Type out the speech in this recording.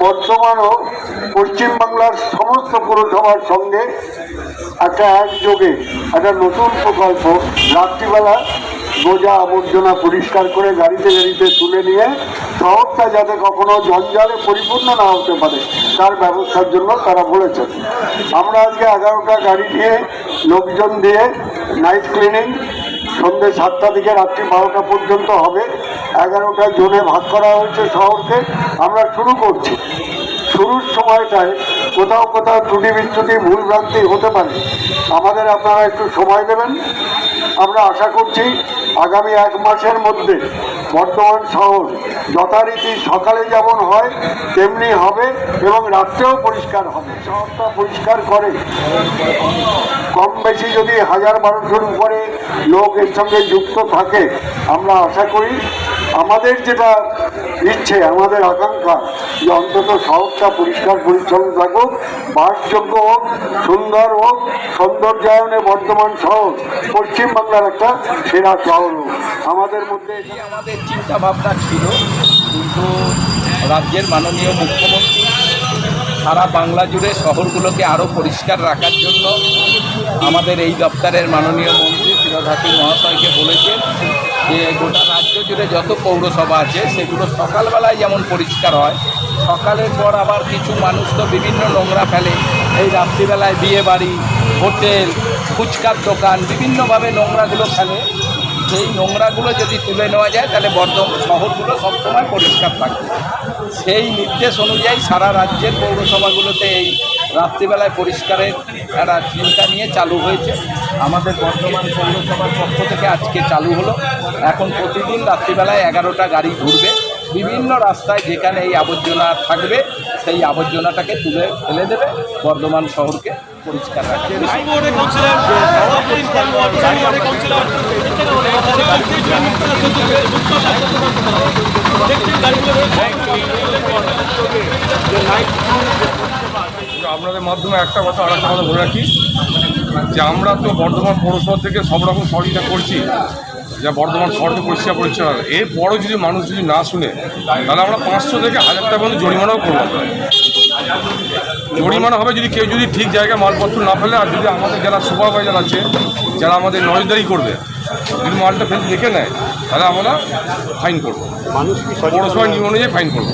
বর্তমানও পশ্চিমবাংলার সমস্ত পুরসভার সঙ্গে একটা একযোগে একটা নতুন প্রকল্প রাত্রিবেলা বোঝা আবর্জনা পরিষ্কার করে গাড়িতে গাড়িতে তুলে নিয়ে শহরটা যাতে কখনো জঞ্জালে পরিপূর্ণ না হতে পারে, তার ব্যবস্থার জন্য তারা বলেছেন। আমরা আজকে এগারোটা গাড়ি নিয়ে লোকজন দিয়ে নাইট ক্লিনিং সন্ধ্যে সাতটা থেকে রাত্রি বারোটা পর্যন্ত হবে। এগারোটা জোনে ভাগ করা হয়েছে শহরকে। আমরা শুরু করছি। শুরুর সময়টায় কোথাও কোথাও ত্রুটি বিচ্যুতি, ভুল ভ্রান্তি হতে পারে। আমাদের আপনারা একটু সময় দেবেন। আমরা আশা করছি আগামী এক মাসের মধ্যে বর্ধমান শহর যথারীতি সকালে যেমন হয়, তেমনি হবে এবং রাত্রেও পরিষ্কার হবে। শহরটা পরিষ্কার করে। কম বেশি যদি হাজার বারোশোর উপরে লোক এর সঙ্গে যুক্ত থাকে, আমরা আশা করি আমাদের যেটা ইচ্ছে, আমাদের আকাঙ্ক্ষা, যে অন্তত শহরটা পরিষ্কার পরিচ্ছন্ন থাকুক, বাসযোগ্য হোক, সুন্দর হোক, সৌন্দর্যায়নে বর্ধমান শহর, পশ্চিমবাংলার একটা সেরা শহর হোক। আমাদের মধ্যে আমাদের চিন্তা ভাবনা ছিল, কিন্তু রাজ্যের মাননীয় মুখ্যমন্ত্রী সারা বাংলা জুড়ে শহরগুলোকে আরও পরিষ্কার রাখার জন্য আমাদের এই দপ্তরের মাননীয় মন্ত্রী ফিরোজ মহাশয়কে বলেছেন যে গোটা জুড়ে যত পৌরসভা আছে, সেগুলো সকালবেলায় যেমন পরিষ্কার হয়, সকালের পর আবার কিছু মানুষ তো বিভিন্ন নোংরা ফেলে। এই রাত্রিবেলায় বিয়ে বাড়ি, হোটেল, ফুচকার দোকান, বিভিন্নভাবে নোংরাগুলো ফেলে। সেই নোংরাগুলো যদি তুলে নেওয়া যায়, তাহলে বর্ধমান শহরগুলো সবসময় পরিষ্কার থাকবে। সেই নির্দেশ অনুযায়ী সারা রাজ্যের পৌরসভাগুলোতে এই রাত্রিবেলায় পরিষ্কারের একটা চিন্তা নিয়ে চালু হয়েছে। আমাদের বর্ধমান পৌরসভার পক্ষ থেকে আজকে চালু হলো। এখন প্রতিদিন রাত্রিবেলায় এগারোটা গাড়ি ঘুরবে। বিভিন্ন রাস্তায় যেখানে এই আবর্জনা থাকবে, সেই আবর্জনাটাকে তুলে ফেলে দেবে বর্ধমান শহরকে পরিষ্কার বিষ্ণুপুরে আপনাদের মাধ্যমে একটা কথা আর একটা কথা বলে রাখি যে আমরা তো বর্ধমান পৌরসভা থেকে সব রকম সহযোগিতা করছি যা বর্ধমান শহরকে পরিষ্কার পরিচ্ছন্ন। এরপরও যদি মানুষ যদি না শুনে তাহলে আমরা পাঁচশো থেকে হাজার টাকা পর্যন্ত জরিমানাও করব। জরিমানা হবে যদি কেউ যদি ঠিক জায়গায় মালপত্র না ফেলে আর যদি আমাদের যারা সুপারভাইজার আছে যারা আমাদের নজরদারি করবে যদি মালটা ফেলতে দেখে নেয় তাহলে আমরা ফাইন করব। পৌরসভার নিয়ম অনুযায়ী ফাইন করব।